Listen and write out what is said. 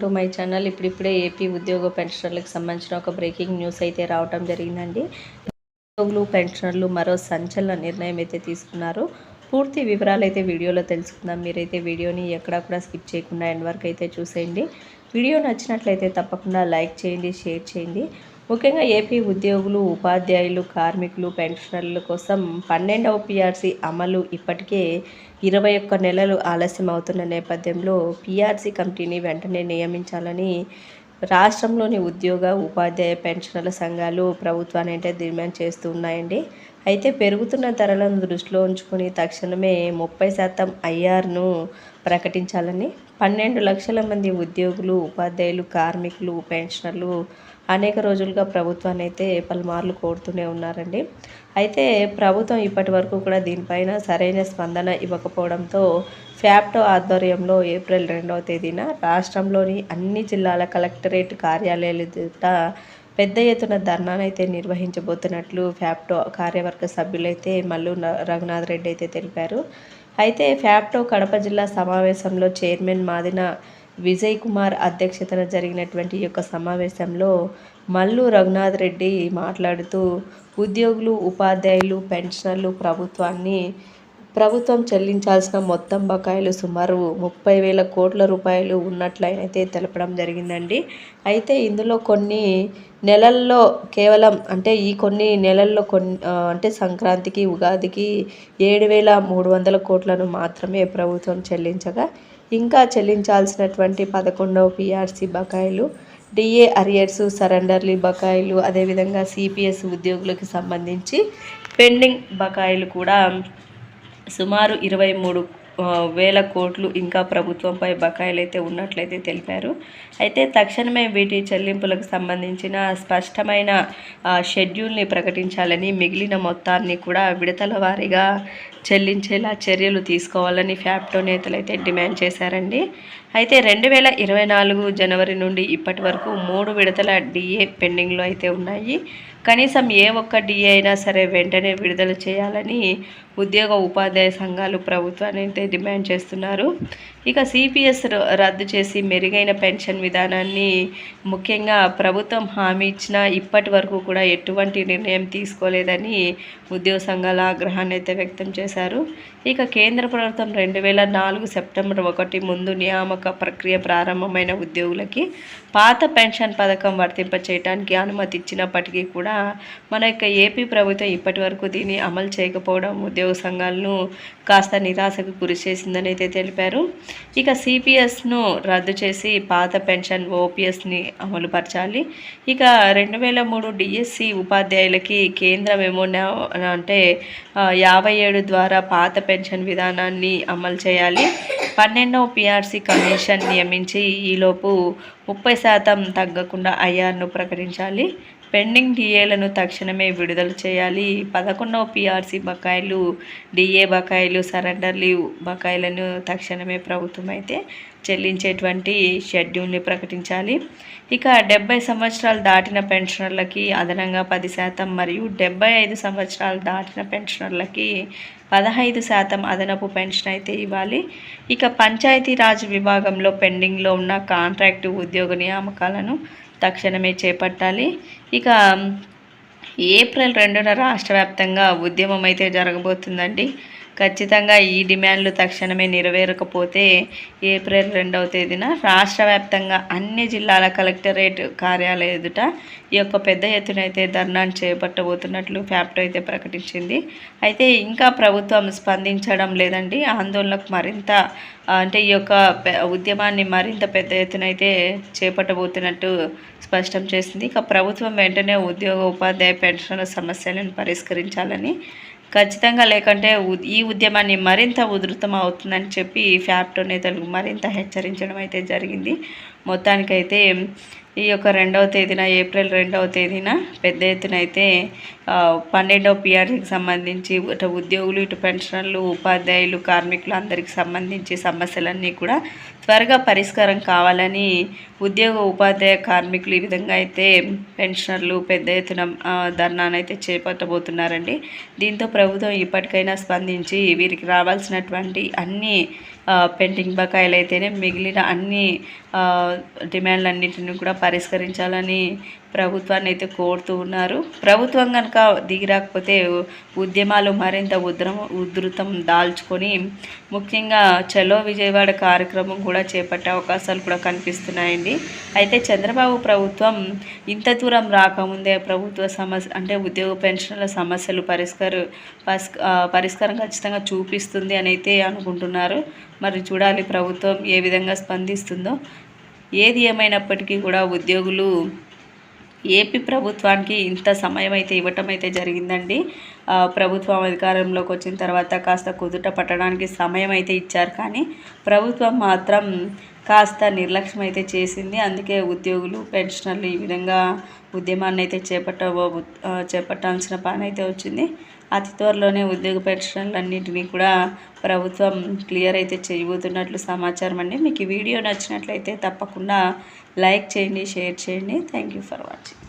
To my channel. ఇప్పుడిప్పుడే AP ఉద్యోగ పెన్షనర్లకు సంబంధించిన ఒక బ్రేకింగ్ న్యూస్ అయితే రావటం జరిగిందండి. ఉద్యోగులు పెన్షనర్లు మరో సంచలన నిర్ణయం అయితే తీసుకున్నారు. పూర్తి వివరాలు అయితే వీడియోలో తెలుసుకుందాం. మీరైతే వీడియోని ఎక్కడా కూడా స్కిప్ చేయకుండా ఎండ్ వరకు అయితే చూసేయండి. వీడియో నచ్చినట్లయితే తప్పకుండా లైక్ చేయండి షేర్ చేయండి. ముఖ్యంగా ఏపీ ఉద్యోగులు ఉపాధ్యాయులు కార్మికులు పెన్షనర్ల కోసం పన్నెండవ పిఆర్సీ అమలు ఇప్పటికే ఇరవై ఒక్క నెలలు ఆలస్యం అవుతున్న నేపథ్యంలో పిఆర్సీ కమిటీని వెంటనే నియమించాలని రాష్ట్రంలోని ఉద్యోగ ఉపాధ్యాయ పెన్షనర్ల సంఘాలు ప్రభుత్వాన్ని అయితే డిమాండ్ చేస్తూ ఉన్నాయండి అయితే పెరుగుతున్న ధరలను దృష్టిలో ఉంచుకొని తక్షణమే ముప్పై శాతం ఐఆర్ను ప్రకటించాలని పన్నెండు లక్షల మంది ఉద్యోగులు ఉపాధ్యాయులు కార్మికులు పెన్షనర్లు అనేక రోజులుగా ప్రభుత్వాన్ని అయితే పలుమార్లు కోరుతూనే ఉన్నారండి. అయితే ప్రభుత్వం ఇప్పటి వరకు కూడా దీనిపైన సరైన స్పందన ఇవ్వకపోవడంతో ఫ్యాప్టో ఆధ్వర్యంలో ఏప్రిల్ రెండవ తేదీన రాష్ట్రంలోని అన్ని జిల్లాల కలెక్టరేట్ కార్యాలయాల ఎదుట పెద్ద ఎత్తున ధర్నానైతే నిర్వహించబోతున్నట్లు ఫ్యాప్టో కార్యవర్గ సభ్యులైతే మల్లు రఘునాథ్ రెడ్డి అయితే తెలిపారు. అయితే ఫ్యాప్టో కడప జిల్లా సమావేశంలో చైర్మన్ మాదిన విజయ్ కుమార్ అధ్యక్షతన జరిగినటువంటి యొక్క సమావేశంలో మల్లు రఘునాథ్ రెడ్డి మాట్లాడుతూ ఉద్యోగులు ఉపాధ్యాయులు పెన్షనర్లు ప్రభుత్వాన్ని ప్రభుత్వం చెల్లించాల్సిన మొత్తం బకాయిలు సుమారు ముప్పై వేల కోట్ల రూపాయలు ఉన్నట్లయితే తెలపడం జరిగిందండి. అయితే ఇందులో కొన్ని నెలల్లో కేవలం అంటే ఈ కొన్ని నెలల్లో కొన్ని అంటే సంక్రాంతికి ఉగాదికి ఏడు వేల మూడు వందల కోట్లను మాత్రమే ప్రభుత్వం చెల్లించగా ఇంకా చెల్లించాల్సినటువంటి పదకొండవ పిఆర్సీ బకాయిలు డిఏ అరియర్స్ సరెండర్లీ బకాయిలు అదేవిధంగా సిపిఎస్ ఉద్యోగులకు సంబంధించి పెండింగ్ బకాయిలు కూడా సుమారు ఇరవై మూడు వేల కోట్లు ఇంకా ప్రభుత్వంపై బకాయిలైతే ఉన్నట్లయితే తెలిపారు. అయితే తక్షణమే వీటి చెల్లింపులకు సంబంధించిన స్పష్టమైన షెడ్యూల్ని ప్రకటించాలని మిగిలిన మొత్తాన్ని కూడా విడతల వారీగా చెల్లించేలా చర్యలు తీసుకోవాలని ఫ్యాప్టో నేతలు అయితే డిమాండ్ చేశారండి. అయితే రెండు వేల ఇరవై నాలుగు జనవరి నుండి ఇప్పటి వరకు మూడు విడతల డిఏ పెండింగ్లో అయితే ఉన్నాయి. కనీసం ఏ ఒక్క డిఏ అయినా సరే వెంటనే విడుదల చేయాలని ఉద్యోగ ఉపాధ్యాయ సంఘాలు ప్రభుత్వాన్ని అయితే డిమాండ్ చేస్తున్నారు. ఇక సిపిఎస్ రద్దు చేసి మెరుగైన పెన్షన్ విధానాన్ని ముఖ్యంగా ప్రభుత్వం హామీ ఇచ్చిన ఇప్పటి వరకు కూడా ఎటువంటి నిర్ణయం తీసుకోలేదని ఉద్యోగ సంఘాల ఆగ్రహాన్ని అయితే వ్యక్తం చేశారు. ఇక కేంద్ర ప్రభుత్వం రెండు వేల నాలుగు సెప్టెంబర్ ఒకటి ముందు నియామక ప్రక్రియ ప్రారంభమైన ఉద్యోగులకి పాత పెన్షన్ పథకం వర్తింప చేయడానికి అనుమతి ఇచ్చినప్పటికీ కూడా మన యొక్క ఏపీ ప్రభుత్వం ఇప్పటి వరకు దీన్ని అమలు చేయకపోవడం ఉద్యోగ సంఘాలను కాస్త నిరాశకు గురి చేసిందని అయితే తెలిపారు. ఇక సిపిఎస్ను రద్దు చేసి పాత పెన్షన్ ఓపీఎస్ని అమలుపరచాలి. ఇక రెండు వేల మూడు డిఎస్సి ఉపాధ్యాయులకి కేంద్రం ఏమో అంటే యాభై ఏడు ద్వారా పాత పెన్షన్ విధానాన్ని అమలు చేయాలి. పన్నెండవ పిఆర్సీ కమిషన్ నియమించి ఈలోపు ముప్పై శాతం తగ్గకుండా ఐఆర్ను ప్రకటించాలి. పెండింగ్ డిఏలను తక్షణమే విడుదల చేయాలి. పదకొండవ పిఆర్సీ బకాయిలు డిఏ బకాయిలు సరెండర్ లీవ్ బకాయిలను తక్షణమే ప్రభుత్వం అయితే చెల్లించేటువంటి షెడ్యూల్ని ప్రకటించాలి. ఇక డెబ్బై సంవత్సరాలు దాటిన పెన్షనర్లకి అదనంగా పది శాతం మరియు డెబ్బై ఐదు సంవత్సరాలు దాటిన పెన్షనర్లకి పదహైదు శాతం అదనపు పెన్షన్ అయితే ఇవ్వాలి. ఇక పంచాయతీరాజ్ విభాగంలో పెండింగ్లో ఉన్న కాంట్రాక్టు ఉద్యోగ నియామకాలను తక్షణమే చేపట్టాలి. ఇక ఏప్రిల్ రెండున రాష్ట్ర వ్యాప్తంగా ఉద్యమం అయితే జరగబోతుందండి. ఖచ్చితంగా ఈ డిమాండ్లు తక్షణమే నెరవేరకపోతే ఏప్రిల్ రెండవ తేదీన రాష్ట్ర వ్యాప్తంగా అన్ని జిల్లాల కలెక్టరేట్ కార్యాలయ ఎదుట ఈ యొక్క పెద్ద ఎత్తున అయితే ధర్నాను చేపట్టబోతున్నట్లు ఫ్యాప్టో అయితే ప్రకటించింది. అయితే ఇంకా ప్రభుత్వం స్పందించడం లేదండి. ఆందోళనకు మరింత అంటే ఈ యొక్క ఉద్యమాన్ని మరింత పెద్ద ఎత్తున అయితే చేపట్టబోతున్నట్టు స్పష్టం చేసింది. ఇక ప్రభుత్వం వెంటనే ఉద్యోగ ఉపాధ్యాయ పెన్షన్ల సమస్యలను పరిష్కరించాలని ఖచ్చితంగా లేకుంటే ఈ ఉద్యమాన్ని మరింత ఉధృతం అవుతుందని చెప్పి ఫ్యాప్టో నేతలు మరింత హెచ్చరించడం అయితే జరిగింది. మొత్తానికైతే ఈ యొక్క రెండవ తేదీన ఏప్రిల్ రెండవ తేదీన పెద్ద ఎత్తున అయితే పన్నెండవ పిఆర్సీకి సంబంధించి ఇటు ఉద్యోగులు ఇటు పెన్షనర్లు ఉపాధ్యాయులు కార్మికులు అందరికి సంబంధించి సమస్యలన్నీ కూడా త్వరగా పరిష్కారం కావాలని ఉద్యోగ ఉపాధ్యాయ కార్మికులు ఈ విధంగా అయితే పెన్షనర్లు పెద్ద ఎత్తున ధర్నానైతే చేపట్టబోతున్నారండి. దీంతో ప్రభుత్వం ఇప్పటికైనా స్పందించి వీరికి రావాల్సినటువంటి అన్ని పెండింగ్ బకాయిలు అయితేనే మిగిలిన అన్ని ఆ, డిమాండ్లన్నింటినీ కూడా పరిష్కరించాలని ప్రభుత్వాన్ని అయితే కోరుతూ ఉన్నారు. ప్రభుత్వం కనుక దిగిరాకపోతే ఉద్యమాలు మరింత ఉద్రం ఉధృతం దాల్చుకొని ముఖ్యంగా చలో విజయవాడ కార్యక్రమం కూడా చేపట్టే అవకాశాలు కూడా కనిపిస్తున్నాయండి. అయితే చంద్రబాబు ప్రభుత్వం ఇంత దూరం రాకముందే ప్రభుత్వ సమస్య అంటే ఉద్యోగ పెన్షన్ల సమస్యలు పరిష్కార పరిష్కారం ఖచ్చితంగా చూపిస్తుంది అని అయితే అనుకుంటున్నారు. మరి చూడాలి ప్రభుత్వం ఏ విధంగా స్పందిస్తుందో. ఏది ఏమైనప్పటికీ కూడా ఉద్యోగులు ఏపీ ప్రభుత్వానికి ఇంత సమయం అయితే ఇవ్వటం అయితే జరిగిందండి. ప్రభుత్వం అధికారంలోకి వచ్చిన తర్వాత కాస్త కుదుట పట్టడానికి సమయం అయితే ఇచ్చారు. కానీ ప్రభుత్వం మాత్రం కాస్త నిర్లక్ష్యం అయితే చేసింది. అందుకే ఉద్యోగులు పెన్షనర్లు ఈ విధంగా ఉద్యమాన్ని అయితే చేపట్ట చేపట్టాల్సిన పని అయితే వచ్చింది. అతి త్వరలోనే ఉద్యోగ పెన్షన్లన్నింటినీ కూడా ప్రభుత్వం క్లియర్ అయితే చేయబోతున్నట్లు సమాచారం అండి. మీకు ఈ వీడియో నచ్చినట్లయితే తప్పకుండా లైక్ చేయండి షేర్ చేయండి. Thank you for watching.